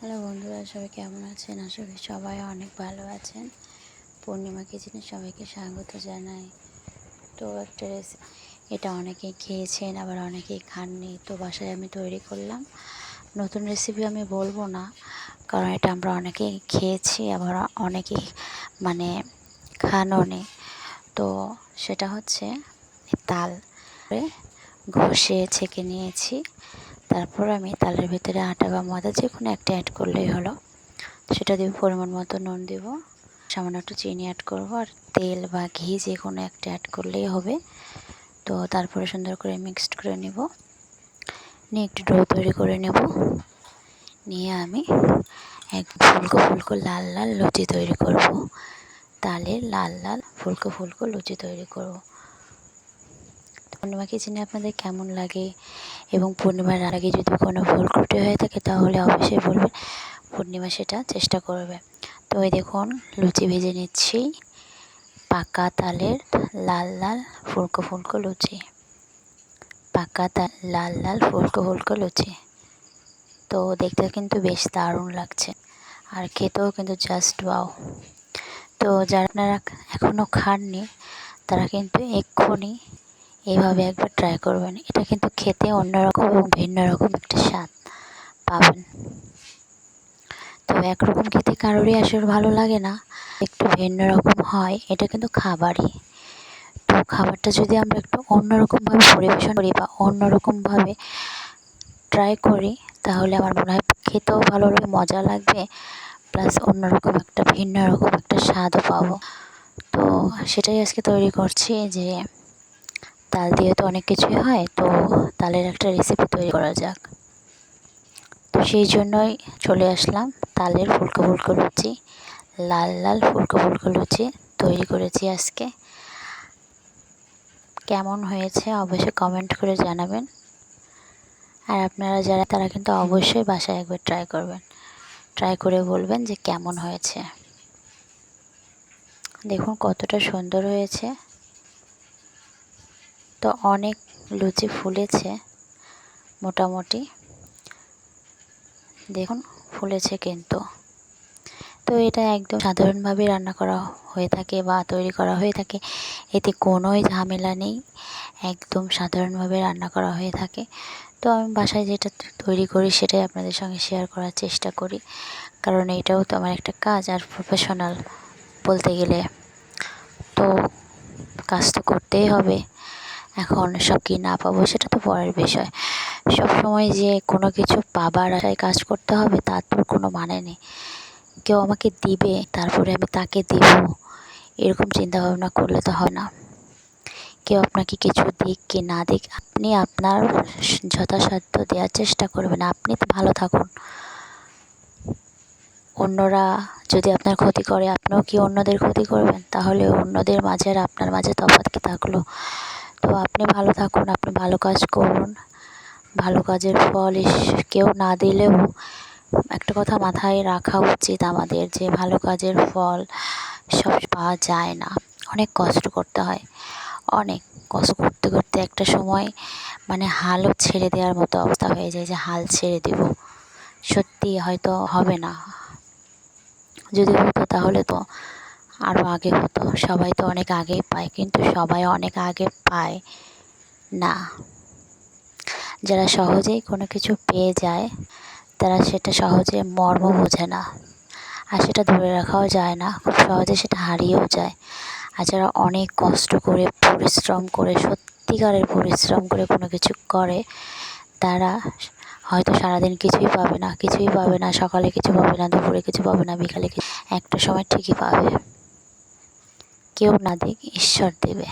Hello বন্ধুরা, সবাই কেমন আছেন? আশা করি সবাই অনেক ভালো আছেন। পূর্ণিমা কিচেনে সবাইকে স্বাগত জানাই। তো একটা রেসি, এটা অনেকেই খেয়েছেন, আবার অনেকেই খাননি। তো বাসায় আমি তৈরি করলাম। নতুন রেসিপি আমি বলব না, কারণ এটা আমরা অনেকেই খেয়েছি, আবার অনেকেই মানে খানও নেই তো সেটা হচ্ছে, তাল। ঘষে ছেঁকে নিয়েছি। তারপর আমি তালের ভিতরে আটা বা ময়দা যে কোনো একটা অ্যাড করলেই হলো। সেটা দেবো পরিমাণ মতো নুন দেব। সামান্য একটু চিনি অ্যাড করব আর তেল বা ঘি যে কোনো একটা অ্যাড করলেই হবে। তো তারপরে সুন্দর করে মিক্সড করে নেব। নিয়ে একটু ডো তৈরি করে নেব। নিয়ে আমি এক ফুলকো ফুলকো লাল লাল লুচি তৈরি করব। তালে লাল লাল ফুলকো ফুলকো লুচি তৈরি করব। পূর্ণিমা কিচেনে আপনাদের কেমন লাগে? এবং পূর্ণিমার আগে যদি কোনো ভুল ত্রুটি হয়ে থাকে, তাহলে অবশ্যই বলবেন, পূর্ণিমা সেটা চেষ্টা করবে। তো ওই দেখুন, লুচি ভেজে নিচ্ছি। পাকা তালের লাল লাল ফুলকো ফুলকো লুচি। পাকা তাল লাল লাল ফুলকো ফুলকো লুচি। তো দেখতে কিন্তু বেশ দারুণ লাগছে। আর খেতেও কিন্তু জাস্ট বাও তো যারা আপনারা এখনও খাননি, তারা কিন্তু এক্ষুনি এইভাবে একবার ট্রাই করবেন। এটা কিন্তু খেতে অন্যরকম এবং ভিন্ন রকম একটা স্বাদ পাবেন। তো একরকম খেতে কারোরই আসলে ভালো লাগে না। একটু ভিন্ন রকম হয়, এটা কিন্তু খাবারই। তো খাবারটা যদি আমরা একটু অন্যরকমভাবে পরিবেশন করি বা অন্যরকমভাবে ট্রাই করি, তাহলে আমার মনে হয় খেতেও ভালো লাগবে, মজা লাগবে প্লাস অন্যরকম একটা ভিন্ন রকম একটা স্বাদও পাবো। তো সেটাই আজকে তৈরি করছি যে তাল দিয়ে তো অনেক কিছুই হয়, তো তালের একটা রেসিপি তৈরি করা যাক। তো সেই জন্যই চলে আসলাম তালের ফুলকো ফুলকো লুচি, লাল লাল ফুলকো ফুলকো লুচি তৈরি করেছি আজকে। কেমন হয়েছে অবশ্যই কমেন্ট করে জানাবেন। আর আপনারা যারা, তারা কিন্তু অবশ্যই বাসায় একবার ট্রাই করবেন। ট্রাই করে বলবেন যে কেমন হয়েছে। দেখুন কতটা সুন্দর হয়েছে। তো অনেক লুচি ফুলেছে মোটামুটি। দেখুন, ফুলেছে কিন্তু। তো এটা একদম সাধারণভাবে রান্না করা হয়ে থাকে বা তৈরি করা হয়ে থাকে। এতে কোনোই ঝামেলা নেই। একদম সাধারণভাবে রান্না করা হয়ে থাকে। তো আমি বাসায় যেটা তৈরি করি সেটাই আপনাদের সঙ্গে শেয়ার করার চেষ্টা করি। কারণ এটাও তো আমার একটা কাজ আর প্রফেশনাল বলতে গেলে। তো কাজ তো করতেই হবে। এখন সব কি না পাবো সেটা তো পরের বিষয়। সব সময় যে কোনো কিছু পাবার আশায় কাজ করতে হবে তার তো কোনো মানে নেই। কেউ আমাকে দিবে, তারপরে আমি তাকে দিব। এরকম চিন্তা ভাবনা করলে তো হয় না। কেউ আপনাকে কিছু দিক কি না দিক, আপনি আপনার যথাসাধ্য দেওয়ার চেষ্টা করবেন। আপনি তো ভালো থাকুন। অন্যরা যদি আপনার ক্ষতি করে, আপনিও কি অন্যদের ক্ষতি করবেন? তাহলে অন্যদের মাঝে আর আপনার মাঝে তফাৎ কি থাকল? তো আপনি ভালো থাকুন, আপনি ভালো কাজ করুন। ভালো কাজের ফল কেউ না দিলেও একটা কথা মাথায় রাখা উচিত আমাদের যে ভালো কাজের ফল সব পাওয়া যায় না। অনেক কষ্ট করতে হয়। অনেক কষ্ট করতে করতে একটা সময় মানে হালও ছেড়ে দেওয়ার মতো অবস্থা হয়ে যায় যে হাল ছেড়ে দেব। সত্যি হয়তো হবে না। যদি হতো তাহলে তো আরও আগে হতো। সবাই তো অনেক আগেই পায়, কিন্তু সবাই অনেক আগে পায় না। যারা সহজেই কোনো কিছু পেয়ে যায়, তারা সেটা সহজে মর্ম বোঝে না। আর সেটা ধরে রাখাও যায় না, খুব সহজে সেটা হারিয়েও যায়। আর যারা অনেক কষ্ট করে, পরিশ্রম করে, সত্যিকারের পরিশ্রম করে কোনো কিছু করে, তারা হয়তো সারাদিন কিছুই পাবে না, কিছুই পাবে না, সকালে কিছু পাবে না, দুপুরে কিছু পাবে না, বিকালে একটা সময় ঠিকই পাবে। কেউ না দিক ঈশ্বর দেবে।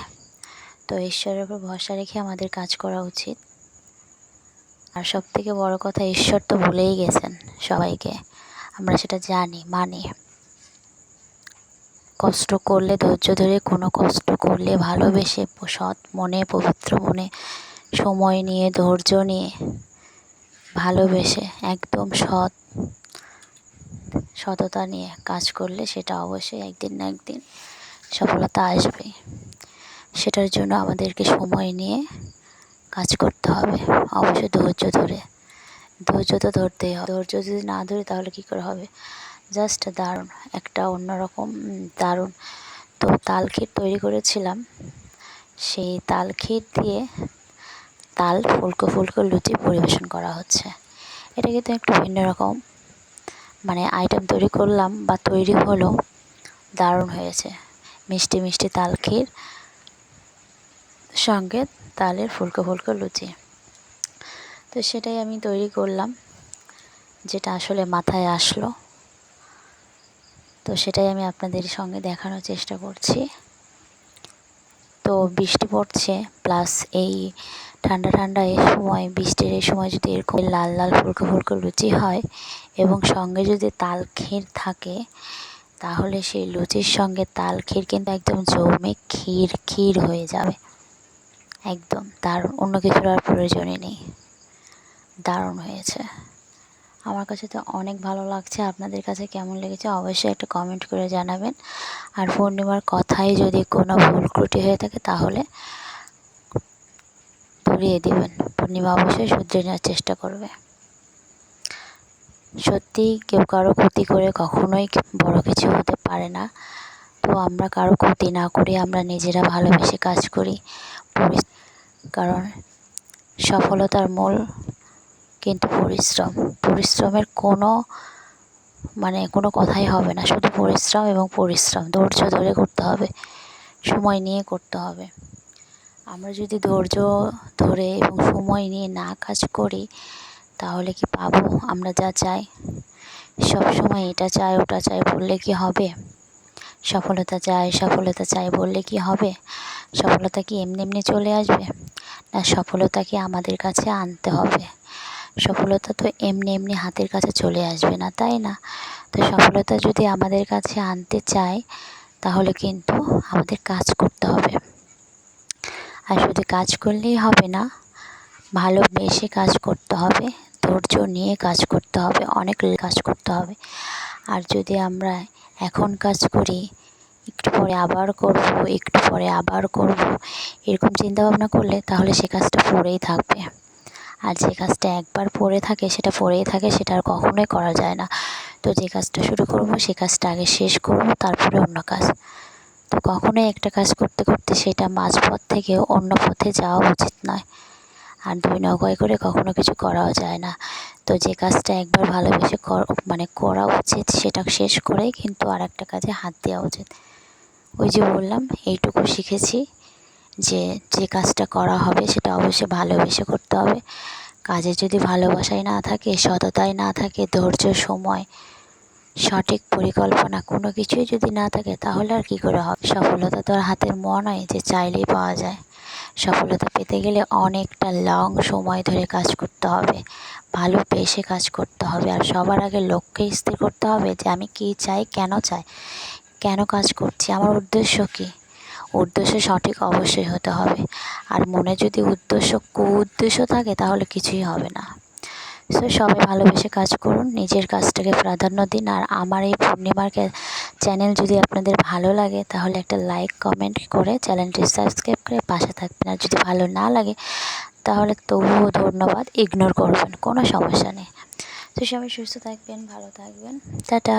তো ঈশ্বরের উপর ভরসা রেখে আমাদের কাজ করা উচিত। আর সব থেকে বড় কথা, ঈশ্বর তো ভুলেই গেছেন সবাইকে। আমরা সেটা জানি, মানি। কষ্ট করলে, ধৈর্য ধরে কোনো কষ্ট করলে, ভালোবেসে, সৎ মনে, পবিত্র মনে, সময় নিয়ে, ধৈর্য নিয়ে, ভালোবেসে, একদম সৎ, সততা নিয়ে কাজ করলে সেটা অবশ্যই একদিন না একদিন সফলতা আসবে। সেটার জন্য আমাদেরকে সময় নিয়ে কাজ করতে হবে। অবশ্যই ধৈর্য ধরে। ধৈর্য তো ধরতেই হবে। ধৈর্য যদি না ধরে তাহলে কী করে হবে? জাস্ট দারুণ। একটা অন্যরকম দারুণ। তো তাল ক্ষীর তৈরি করেছিলাম। সেই তাল ক্ষীর দিয়ে তাল ফুলকো ফুলকো লুচি পরিবেশন করা হচ্ছে। এটা কিন্তু একটু ভিন্ন রকম। মানে আইটেম তৈরি করলাম বা তৈরি হলো, দারুণ হয়েছে। মিষ্টি মিষ্টি তাল ক্ষীর, সঙ্গে তালের ফুলকো ফুলকো লুচি। তো সেটাই আমি তৈরি করলাম, যেটা আসলে মাথায় আসলো। তো সেটাই আমি আপনাদের সঙ্গে দেখানোর চেষ্টা করছি। তো বৃষ্টি পড়ছে, প্লাস এই ঠান্ডা ঠান্ডা এই সময়, বৃষ্টির এই সময় যদি এরকম লাল লাল ফুলকো ফুলকো লুচি হয়, এবং সঙ্গে যদি তাল ক্ষীর থাকে তাহলে সেই লুচির সঙ্গে তাল ক্ষীর কিন্তু একদম জমে ক্ষীর ক্ষীর হয়ে যাবে। একদম দারুণ, অন্য কিছুর আর প্রয়োজনই নেই। দারুণ হয়েছে। আমার কাছে তো অনেক ভালো লাগছে। আপনাদের কাছে কেমন লেগেছে অবশ্যই একটা কমেন্ট করে জানাবেন। আর পূর্ণিমার কথায় যদি কোনো ভুল ত্রুটি হয়ে থাকে তাহলে ধরিয়ে দেবেন। পূর্ণিমা অবশ্যই শুধরে নেওয়ার চেষ্টা করবে। সত্যিই কেউ কারও ক্ষতি করে কখনোই বড় কিছু হতে পারে না। তো আমরা কারও ক্ষতি না করে আমরা নিজেরা ভালোবেসে কাজ করি। কারণ সফলতার মূল কিন্তু পরিশ্রম। পরিশ্রমের কোনো মানে কোনো কথাই হবে না। শুধু পরিশ্রম এবং পরিশ্রম। ধৈর্য ধরে করতে হবে। সময় নিয়ে করতে হবে। আমরা যদি ধৈর্য ধরে এবং সময় নিয়ে না কাজ করি তাহলে কি পাবো? আমরা যা চাই। সব সময় এটা চাই, ওটা চাই বললে কি হবে? সফলতা চাই সফলতা চাই বললে কি হবে? সফলতা কি এমনি এমনি চলে আসবে? না সফলতাকে আমাদের কাছে আনতে হবে? সফলতা তো এমনি এমনি হাতের কাছে চলে আসবে না, তাই না? তো সফলতা যদি আমাদের কাছে আনতে চায়, তাহলে কিন্তু আমাদের কাজ করতে হবে। আর শুধু কাজ করলেই হবে না ভালোবেসে কাজ করতে হবে, ধৈর্য নিয়ে কাজ করতে হবে, অনেক কাজ করতে হবে। আর যদি আমরা এখন কাজ করি, একটু পরে আবার করব, একটু পরে আবার করব, এরকম চিন্তাভাবনা করলে তাহলে সে কাজটা পড়েই থাকবে। আর যে কাজটা একবার পড়ে থাকে, সেটা পড়েই থাকে, সেটা আর কখনোই করা যায় না। তো যে কাজটা শুরু করব, সে কাজটা আগে শেষ করব, তারপরে অন্য কাজ। তো কখনোই একটা কাজ করতে করতে সেটা মাঝপথ থেকে অন্য পথে যাওয়া উচিত নয়। আর দুই নৌকায় করে কখনো কিছু করাও যায় না। তো যে কাজটা একবার ভালোবেসে কর মানে করা উচিত সেটা শেষ করেই কিন্তু আর একটা কাজে হাত দেওয়া উচিত। ওই যে বললাম, এইটুকু শিখেছি যে যে কাজটা করা হবে সেটা অবশ্যই ভালোবেসে করতে হবে। কাজে যদি ভালোবাসাই না থাকে, সততাই না থাকে, ধৈর্য, সময়, সঠিক পরিকল্পনা কোনো কিছুই যদি না থাকে তাহলে আর কী করে হবে? সফলতা তো আর হাতের মোয়া নয় যে চাইলেই পাওয়া যায়। সফলতা পেতে গেলে অনেকটা লং সময় ধরে কাজ করতে হবে। ভালোবেসে কাজ করতে হবে। আর সবার আগে লক্ষ্যে স্থির করতে হবে যে, আমি কী চাই? কেন চাই? কেন কাজ করছি? আমার উদ্দেশ্য কী? উদ্দেশ্য সঠিক অবশ্যই হতে হবে। আর মনে যদি উদ্দেশ্য কু উদ্দেশ্য থাকে, তাহলে কিছুই হবে না। সো সবাই ভালোবেসে কাজ করুন, নিজের কাজটাকে প্রাধান্য দিন। আর আমার এই পূর্ণিমার চ্যানেল যদি আপনাদের ভালো লাগে, তাহলে একটা লাইক কমেন্ট করে চ্যানেলটি সাবস্ক্রাইব করে পাশে থাকবেন। আর যদি ভালো না লাগে, তাহলে তবুও ধন্যবাদ ইগনোর করবেন, কোনো সমস্যা নেই। তো সবাই সুস্থ থাকবেন, ভালো থাকবেন। টাটা।